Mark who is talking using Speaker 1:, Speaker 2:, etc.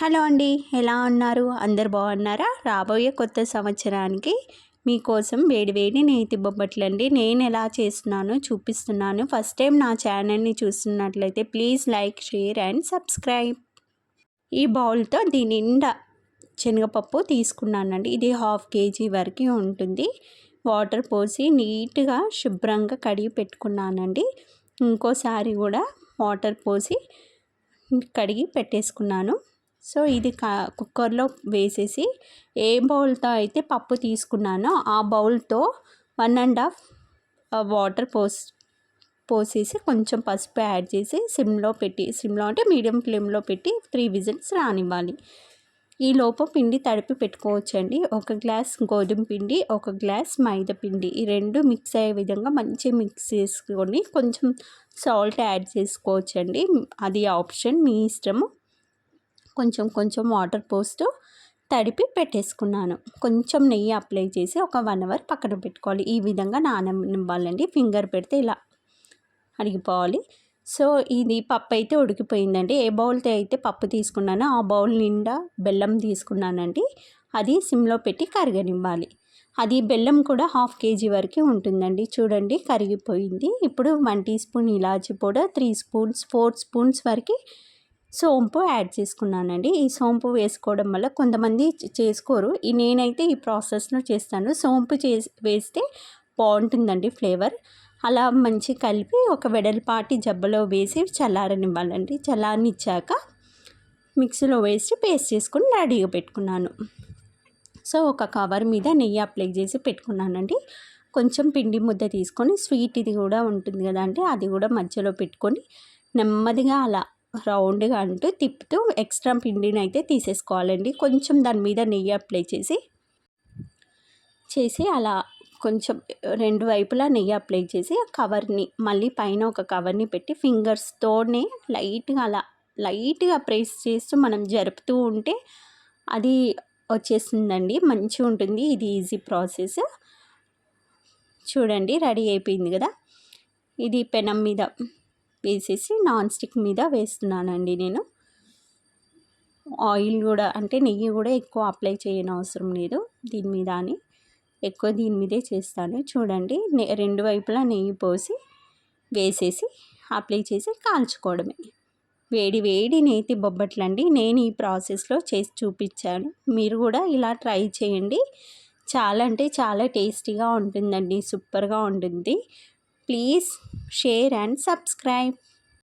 Speaker 1: Hello అండి ఎలా ఉన్నారు? అందరు బాగున్నారా? రాబోయే కొత్త సంవత్సరానికి మీకోసం వేడి వేడి నేతి బొబ్బట్లు అండి నేను ఎలా చేస్తున్నానో చూపిస్తున్నాను. ఫస్ట్ టైం నా ఛానల్ని చూస్తున్నట్లయితే please like share and subscribe ఈ బౌల్తో దీని నిండా శనగపప్పు తీసుకున్నానండి. ఇది హాఫ్ కేజీ వరకు ఉంటుంది. వాటర్ పోసి నీట్గా శుభ్రంగా కడిగి పెట్టుకున్నానండి. ఇంకోసారి కూడా వాటర్ పోసి కడిగి పెట్టేసుకున్నాను. సో ఇది కా కుక్కర్లో వేసేసి ఏ బౌల్తో అయితే పప్పు తీసుకున్నానో ఆ బౌల్తో వన్ అండ్ హాఫ్ వాటర్ పోసి పోసేసి కొంచెం పసుపు యాడ్ చేసి సిమ్లో పెట్టి సిమ్లో అంటే మీడియం ఫ్లేమ్లో పెట్టి త్రీ విజిల్స్ రానివ్వాలి. ఈ లోపు పిండి తడిపి పెట్టుకోవచ్చండి. ఒక గ్లాస్ గోధుమ పిండి ఒక గ్లాస్ మైదా పిండి ఈ రెండు మిక్స్ అయ్యే విధంగా మంచి మిక్స్ చేసుకొని కొంచెం సాల్ట్ యాడ్ చేసుకోవచ్చండి. అది ఆప్షన్ మీ ఇష్టము. కొంచెం కొంచెం వాటర్ పోస్తూ తడిపి పెట్టేసుకున్నాను. కొంచెం నెయ్యి అప్లై చేసి ఒక వన్ అవర్ పక్కన పెట్టుకోవాలి. ఈ విధంగా నాననివ్వాలండి ఫింగర్ పెడితే ఇలా అడిగిపోవాలి సో ఇది పప్పు అయితే ఉడికిపోయిందండి. ఏ బౌల్తో అయితే పప్పు తీసుకున్నానో ఆ బౌల్ నిండా బెల్లం తీసుకున్నానండి. అది సిమ్లో పెట్టి కరగనివ్వాలి. అది బెల్లం కూడా హాఫ్ కేజీ వరకు ఉంటుందండి. చూడండి కరిగిపోయింది. ఇప్పుడు వన్ టీ స్పూన్ ఇలాచి powder three spoons four spoons వరకు సోంపు యాడ్ చేసుకున్నానండి. ఈ సోంపు వేసుకోవడం వల్ల కొంతమంది చేసుకోరు. ఈ నేనైతే ఈ ప్రాసెస్లో చేస్తాను. సోంపు చేసి వేస్తే బాగుంటుందండి ఫ్లేవర్. అలా మంచి కలిపి ఒక వెడల్పాటి జబ్బలో వేసి చల్లారనివ్వాలండి. చల్లారనిచ్చాక మిక్సీలో వేసి పేస్ట్ చేసుకుని రెడీగా పెట్టుకున్నాను. సో ఒక కవర్ మీద నెయ్యి అప్లై చేసి పెట్టుకున్నానండి. కొంచెం పిండి ముద్ద తీసుకొని స్వీట్ ఇది కూడా ఉంటుంది కదా అంటే అది కూడా మధ్యలో పెట్టుకొని నెమ్మదిగా అలా రౌండ్గా అంటూ తిప్పుతూ ఎక్స్ట్రా పిండిని అయితే తీసేసుకోవాలండి. కొంచెం దాని మీద నెయ్యి అప్లై చేసి చేసి అలా కొంచెం రెండు వైపులా నెయ్యి అప్లై చేసి కవర్ని మళ్ళీ పైన ఒక కవర్ని పెట్టి ఫింగర్స్తోనే లైట్గా అలా లైట్గా ప్రెస్ చేస్తూ మనం జరుపుతూ ఉంటే అది వచ్చేసిందండి మంచిగా ఉంటుంది. ఇది ఈజీ ప్రాసెస్. చూడండి రెడీ అయిపోయింది కదా. ఇది పెనం మీద వేసేసి నాన్ స్టిక్ మీద వేస్తున్నానండి నేను. ఆయిల్ కూడా అంటే నెయ్యి కూడా ఎక్కువ అప్లై చేయని అవసరం లేదు. దీని మీద అని ఎక్కువ దీని మీదే చేస్తాను. చూడండి రెండు వైపులా నెయ్యి పోసి వేసేసి అప్లై చేసి కాల్చుకోవడమే. వేడి వేడి నేతి బొబ్బట్లండి నేను ఈ ప్రాసెస్లో చేసి చూపించాను. మీరు కూడా ఇలా ట్రై చేయండి. చాలా అంటే చాలా టేస్టీగా ఉంటుందండి. సూపర్గా ఉంటుంది. Please share and subscribe.